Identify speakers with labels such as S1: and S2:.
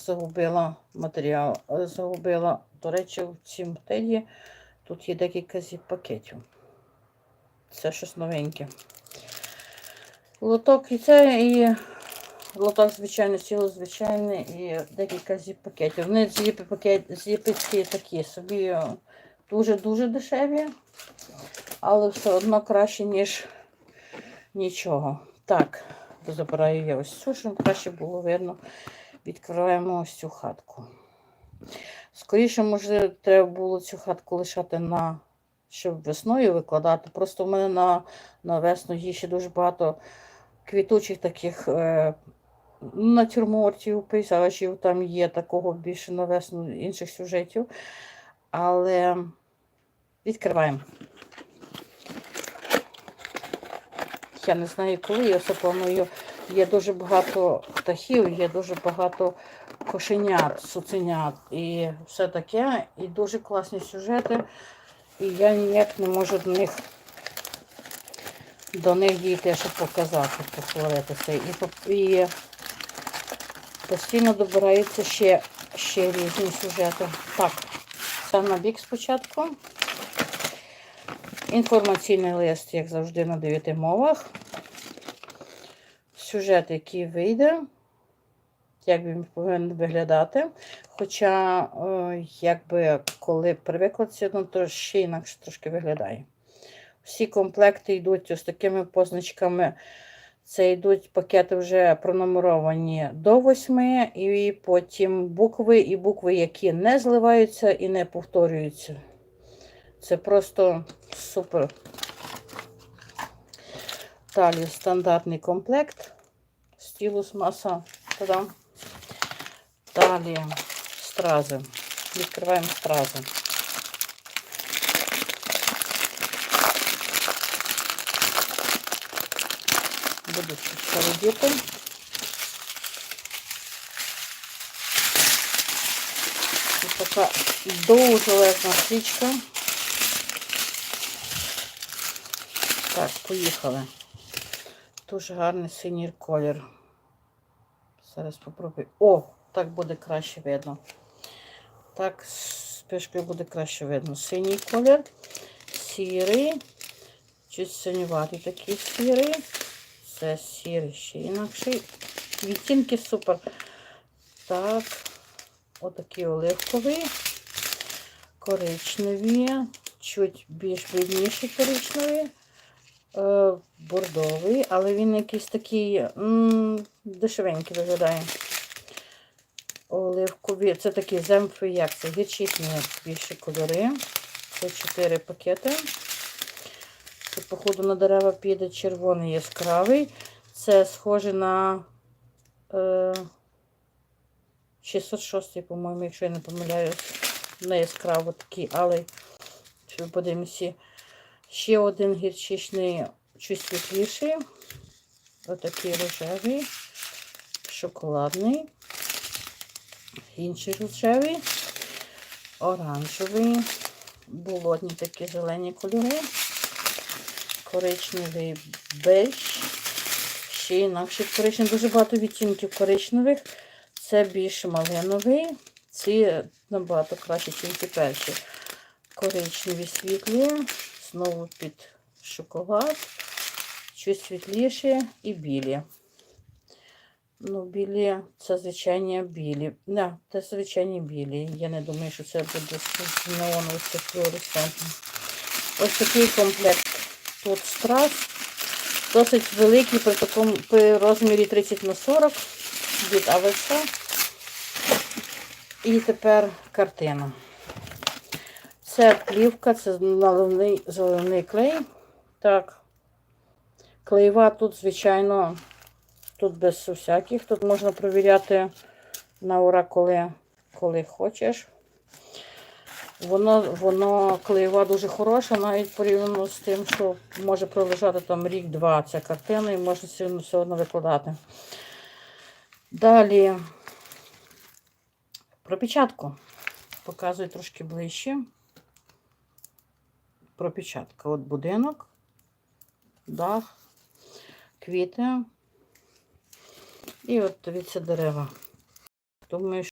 S1: загубила матеріал. е, Загубила, до речі, в цім теді тут є декілька зіп пакетів. Це щось новеньке. Лоток і це, і лоток, звичайно, сіло звичайне, і декілька зіп пакетів. Вони зіпи пакет, зіпиці такі собі дуже-дуже дешеві, але все одно краще, ніж нічого. Так, забираю я ось цю, щоб краще було видно. Відкриваємо ось цю хатку. Скоріше, може, треба було цю хатку лишати на, щоб весною викладати. Просто в мене на, на весну є ще дуже багато квітучих таких е, натюрмортів, пейзажів. Там є такого більше на весну інших сюжетів. Але відкриваємо. Я не знаю, коли я все планую. Є дуже багато птахів, є дуже багато кошенят, цуценят і все таке. І дуже класні сюжети. І я ніяк не можу до них до них дійти, щоб показати, похвалитися. І, і постійно добираються ще, ще різні сюжети. Так, це на бік спочатку. Інформаційний лист, як завжди, на дев'яти мовах. Сюжет, який вийде, як він повинен виглядати. Хоча, е, якби коли при викладці, ну, то ще інакше трошки виглядає. Всі комплекти йдуть ось такими позначками. Це йдуть пакети вже пронумеровані до восьми, і потім букви, і букви, які не зливаються і не повторюються. Це просто супер. Далі стандартний комплект. Стілус маса. Та-дам. Далі стрази. Відкриваємо стрази. Буду ще робити. І така дуже лезна стрічка. Так, поїхали. Дуже гарний синій колір. Зараз попробую. О, так буде краще видно. Так, з пишкою буде краще видно. Синій колір, сірий, чуть синюватий такий сірий. Це сірий ще інакший. Відтінки супер. Так, отакий оливковий, коричневі, чуть більш бідніший коричневий бордовий, але він якийсь такий м, дешевенький виглядає. Оливкові. Це такі земфи, як це гірчичні більші кольори. Це 4 пакети. Це, походу, на дерева піде червоний яскравий. Це схоже на е, 606, по-моєму, якщо я не помиляюсь, на яскраво такий, але подивимося. Ще один гірчичний, чуть світліший. Отакий рожевий, шоколадний, інший рожевий, оранжевий, болотні такі зелені кольори, коричневий беж, ще інакше коричневий. Дуже багато відтінків коричневих. Це більш малиновий, ці набагато краще, ніж ті перші. Коричневі світлі, знову під шоколад, щось світліше і білі. Ну, білі, це звичайні білі. Не, це звичайні білі. Я не думаю, що це буде з неоновим флуоресцентним. Ось такий комплект тут страз. Досить великий при такому при розмірі 30 на 40 від АВС. І тепер картина. Це плівка, це наливний зелений клей. Так. Клеєва тут, звичайно, тут без всяких. Тут можна провіряти на ура, коли, коли хочеш. Воно, воно клеєва дуже хороша, навіть порівняно з тим, що може пролежати там рік-два ця картина і можна все одно- викладати. Далі пропечатку. Показую трошки ближче. Пропечатка. От будинок, дах, квіти. І от дивіться дерева. Думаю,